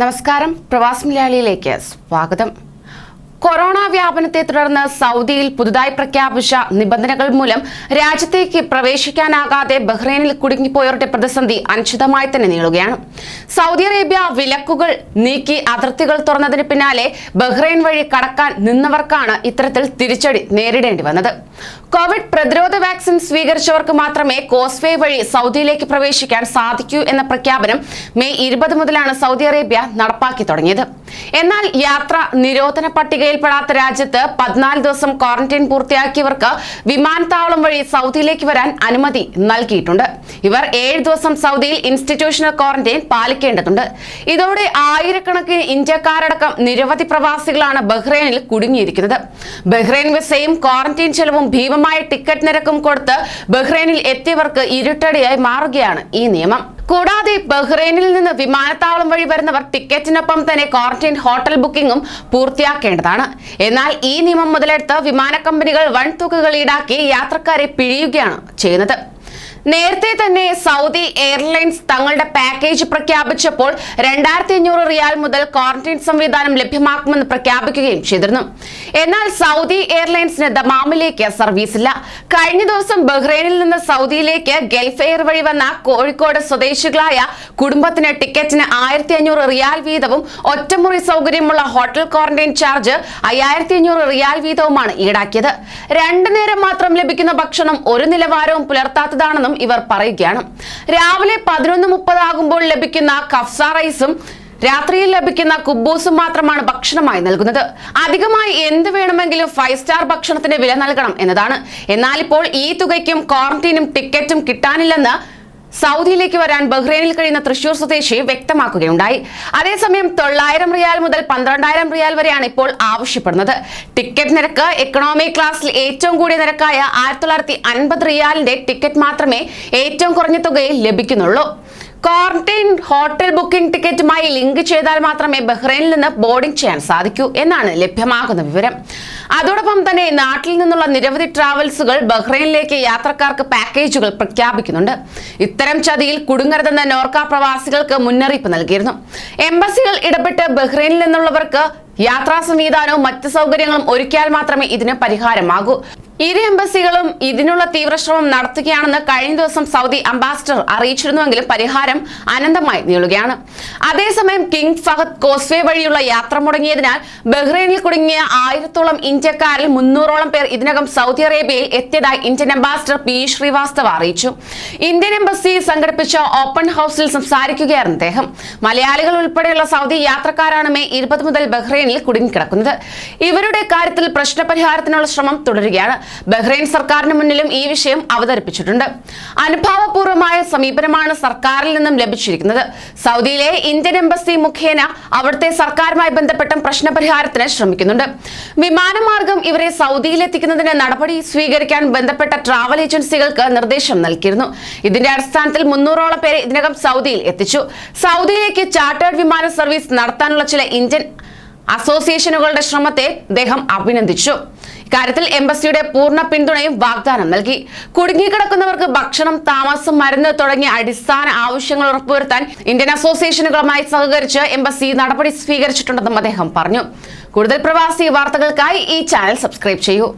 നമസ്കാരം. പ്രവാസ് മലയാളിയിലേക്ക് സ്വാഗതം. കൊറോണ വ്യാപനത്തെ തുടർന്ന് സൗദിയിൽ പുതുതായി പ്രഖ്യാപിച്ച നിബന്ധനകൾ മൂലം രാജ്യത്തേക്ക് പ്രവേശിക്കാനാകാതെ ബഹ്റൈനിൽ കുടുങ്ങിപ്പോയവരുടെ പ്രതിസന്ധി അനിശ്ചിതമായി തന്നെ നീളുകയാണ്. സൗദി അറേബ്യ വിലക്കുകൾ നീക്കി അതിർത്തികൾ തുറന്നതിന് പിന്നാലെ ബഹ്റൈൻ വഴി കടക്കാൻ നിന്നവർക്കാണ് ഇത്തരത്തിൽ തിരിച്ചടി നേരിടേണ്ടി വന്നത്. കോവിഡ് പ്രതിരോധ വാക്സിൻ സ്വീകരിച്ചവർക്ക് മാത്രമേ കോസ്വേ വഴി സൗദിയിലേക്ക് പ്രവേശിക്കാൻ സാധിക്കൂ എന്ന പ്രഖ്യാപനം മെയ് ഇരുപത് മുതലാണ് സൗദി അറേബ്യ നടപ്പാക്കി തുടങ്ങിയത്. എന്നാൽ യാത്ര നിരോധന പട്ടികയിൽപ്പെടാത്ത രാജ്യത്ത് പതിനാല് ദിവസം ക്വാറന്റൈൻ പൂർത്തിയാക്കിയവർക്ക് വിമാനത്താവളം വഴി സൗദിയിലേക്ക് വരാൻ അനുമതി നൽകിയിട്ടുണ്ട്. ഇവർ ഏഴ് ദിവസം സൗദിയിൽ ഇൻസ്റ്റിറ്റ്യൂഷണൽ ക്വാറന്റൈൻ പാലിക്കേണ്ടതുണ്ട്. ഇതോടെ ആയിരക്കണക്കിന് ഇന്ത്യക്കാരടക്കം നിരവധി പ്രവാസികളാണ് ബഹ്റൈനിൽ കുടുങ്ങിയിരിക്കുന്നത്. ബഹ്റൈൻ വിസയും ക്വാറന്റൈൻ ചെലവും ഭീമമായ ടിക്കറ്റ് നിരക്കും കൊടുത്ത് ബഹ്റൈനിൽ എത്തിയവർക്ക് ഇരുട്ടടിയായി മാറുകയാണ് ഈ നിയമം. കൂടാതെ ബഹ്റൈനിൽ നിന്ന് വിമാനത്താവളം വഴി വരുന്നവർ ടിക്കറ്റിനൊപ്പം തന്നെ ക്വാറന്റൈൻ ഹോട്ടൽ ബുക്കിംഗും പൂർത്തിയാക്കേണ്ടതാണ്. എന്നാൽ ഈ നിയമം മുതലെടുത്ത് വിമാന കമ്പനികൾ വൻതുകകൾ ഈടാക്കി യാത്രക്കാരെ പിഴിയുകയാണ് ചെയ്യുന്നത്. നേരത്തെ തന്നെ സൗദി എയർലൈൻസ് തങ്ങളുടെ പാക്കേജ് പ്രഖ്യാപിച്ചപ്പോൾ രണ്ടായിരത്തി അഞ്ഞൂറ് റിയാൽ മുതൽ ക്വാറന്റൈൻ സംവിധാനം ലഭ്യമാക്കുമെന്ന് പ്രഖ്യാപിക്കുകയും ചെയ്തിരുന്നു. എന്നാൽ സൗദി എയർലൈൻസിന് ദമാമിലേക്ക് സർവീസ് ഇല്ല കഴിഞ്ഞ ദിവസം ബഹ്റൈനിൽ നിന്ന് സൗദിയിലേക്ക് ഗൾഫ് എയർ വഴി വന്ന കോഴിക്കോട് സ്വദേശികളായ കുടുംബത്തിന് ടിക്കറ്റിന് ആയിരത്തി അഞ്ഞൂറ് റിയാൽ വീതവും ഒറ്റമുറി സൗകര്യമുള്ള ഹോട്ടൽ ക്വാറന്റൈൻ ചാർജ് അയ്യായിരത്തി അഞ്ഞൂറ് റിയാൽ വീതവുമാണ് ഈടാക്കിയത്. രണ്ടു നേരം മാത്രം ലഭിക്കുന്ന ഭക്ഷണം ഒരു നിലവാരവും പുലർത്താത്തതാണെന്നും ഇവർ പറയുകയാണ്. രാവിലെ പതിനൊന്ന് മുപ്പതാകുമ്പോൾ ലഭിക്കുന്ന കഫ്സ റൈസും രാത്രിയിൽ ലഭിക്കുന്ന കുബൂസും മാത്രമാണ് ഭക്ഷണമായി നൽകുന്നത്. അധികമായി എന്ത് വേണമെങ്കിലും ഫൈവ് സ്റ്റാർ ഭക്ഷണത്തിന് വില നൽകണം എന്നതാണ്. എന്നാൽ ഇപ്പോൾ ഈ തുകയ്ക്കും ക്വാറന്റീനും ടിക്കറ്റും കിട്ടാനില്ലെന്ന് സൗദിയിലേക്ക് വരാൻ ബഹ്റൈനിൽ കഴിയുന്ന തൃശൂർ സ്വദേശി വ്യക്തമാക്കുകയുണ്ടായി. അതേസമയം തൊള്ളായിരം റിയാൽ മുതൽ പന്ത്രണ്ടായിരം റിയാൽ വരെയാണ് ഇപ്പോൾ ആവശ്യപ്പെടുന്നത്. ടിക്കറ്റ് നിരക്ക് എക്കണോമി ക്ലാസ്സിൽ ഏറ്റവും കൂടിയ നിരക്കായ ആയിരത്തി തൊള്ളായിരത്തി അൻപത് റിയാലിന്റെ ടിക്കറ്റ് മാത്രമേ ഏറ്റവും കുറഞ്ഞ തുകയിൽ ലഭിക്കുന്നുള്ളൂ. ക്വാറന്റൈൻ ഹോട്ടൽ ബുക്കിംഗ് ടിക്കറ്റുമായി ലിങ്ക് ചെയ്താൽ മാത്രമേ ബഹ്റൈനിൽ നിന്ന് ബോർഡിംഗ് ചെയ്യാൻ സാധിക്കൂ എന്നാണ് ലഭ്യമാകുന്ന വിവരം. അതോടൊപ്പം തന്നെ നാട്ടിൽ നിന്നുള്ള നിരവധി ട്രാവൽസുകൾ ബഹ്റൈനിലേക്ക് യാത്രക്കാർക്ക് പാക്കേജുകൾ പ്രഖ്യാപിക്കുന്നുണ്ട്. ഇത്തരം ചതിയിൽ കുടുങ്ങരുതെന്ന നോർക്ക പ്രവാസികൾക്ക് മുന്നറിയിപ്പ് നൽകിയിരുന്നു. എംബസികൾ ഇടപെട്ട് ബഹ്റൈനിൽ നിന്നുള്ളവർക്ക് യാത്രാ സംവിധാനവും മറ്റ് സൗകര്യങ്ങളും ഒരുക്കിയാൽ മാത്രമേ ഇതിന് പരിഹാരമാകൂ. ഇരു എംബസികളും ഇതിനുള്ള തീവ്രശ്രമം നടത്തുകയാണെന്ന് കഴിഞ്ഞ ദിവസം സൗദി അംബാസിഡർ അറിയിച്ചിരുന്നുവെങ്കിലും പരിഹാരം അനന്തമായി നീളുകയാണ്. അതേസമയം കിങ് ഫഹദ് കോസ്വേ വഴിയുള്ള യാത്ര മുടങ്ങിയതിനാൽ ബഹ്റൈനിൽ കുടുങ്ങിയ ആയിരത്തോളം ഇന്ത്യക്കാരിൽ മുന്നൂറോളം പേർ ഇതിനകം സൗദി അറേബ്യയിൽ എത്തിയതായി ഇന്ത്യൻ അംബാസിഡർ പി ശ്രീവാസ്തവ അറിയിച്ചു. ഇന്ത്യൻ എംബസി സംഘടിപ്പിച്ച ഓപ്പൺ ഹൌസിൽ സംസാരിക്കുകയായിരുന്നു അദ്ദേഹം. മലയാളികൾ ഉൾപ്പെടെയുള്ള സൗദി യാത്രക്കാരാണ് മെയ് ഇരുപത് മുതൽ ബഹ്റൈനിൽ കുടുങ്ങിക്കിടക്കുന്നത്. ഇവരുടെ കാര്യത്തിൽ പ്രശ്നപരിഹാരത്തിനുള്ള ശ്രമം തുടരുകയാണ്. ബഹ്റൈൻ സർക്കാരിന് മുന്നിലും ഈ വിഷയം അവതരിപ്പിച്ചിട്ടുണ്ട്. അനുഭാവപൂർവമായ സമീപനമാണ് സർക്കാരിൽ നിന്നും ലഭിച്ചിരിക്കുന്നത്. സൗദിയിലെ ഇന്ത്യൻ എംബസി മുഖേന അവിടുത്തെ സർക്കാരുമായി ബന്ധപ്പെട്ട പ്രശ്നപരിഹാരത്തിന് ശ്രമിക്കുന്നുണ്ട്. വിമാനമാർഗം ഇവരെ സൗദിയിലെത്തിക്കുന്നതിന് നടപടി സ്വീകരിക്കാൻ ബന്ധപ്പെട്ട ട്രാവൽ ഏജൻസികൾക്ക് നിർദ്ദേശം നൽകിയിരുന്നു. ഇതിന്റെ അടിസ്ഥാനത്തിൽ മുന്നൂറോളം പേരെ ഇതിനകം സൗദിയിൽ എത്തിച്ചു. സൗദിയിലേക്ക് ചാർട്ടേഡ് വിമാന സർവീസ് നടത്താനുള്ള ചില ഇന്ത്യൻ അസോസിയേഷനുകളുടെ ശ്രമത്തെ അദ്ദേഹം അഭിനന്ദിച്ചു. ഇക്കാര്യത്തിൽ എംബസിയുടെ പൂർണ പിന്തുണയും വാഗ്ദാനം നൽകി. കുടുങ്ങിക്കിടക്കുന്നവർക്ക് ഭക്ഷണം താമസം മരുന്ന് തുടങ്ങിയ അടിസ്ഥാന ആവശ്യങ്ങൾ ഉറപ്പുവരുത്താൻ ഇന്ത്യൻ അസോസിയേഷനുകളുമായി സഹകരിച്ച് എംബസി നടപടി സ്വീകരിച്ചിട്ടുണ്ടെന്നും അദ്ദേഹം പറഞ്ഞു. കൂടുതൽ പ്രവാസി വാർത്തകൾക്കായി ഈ ചാനൽ സബ്സ്ക്രൈബ് ചെയ്യൂ.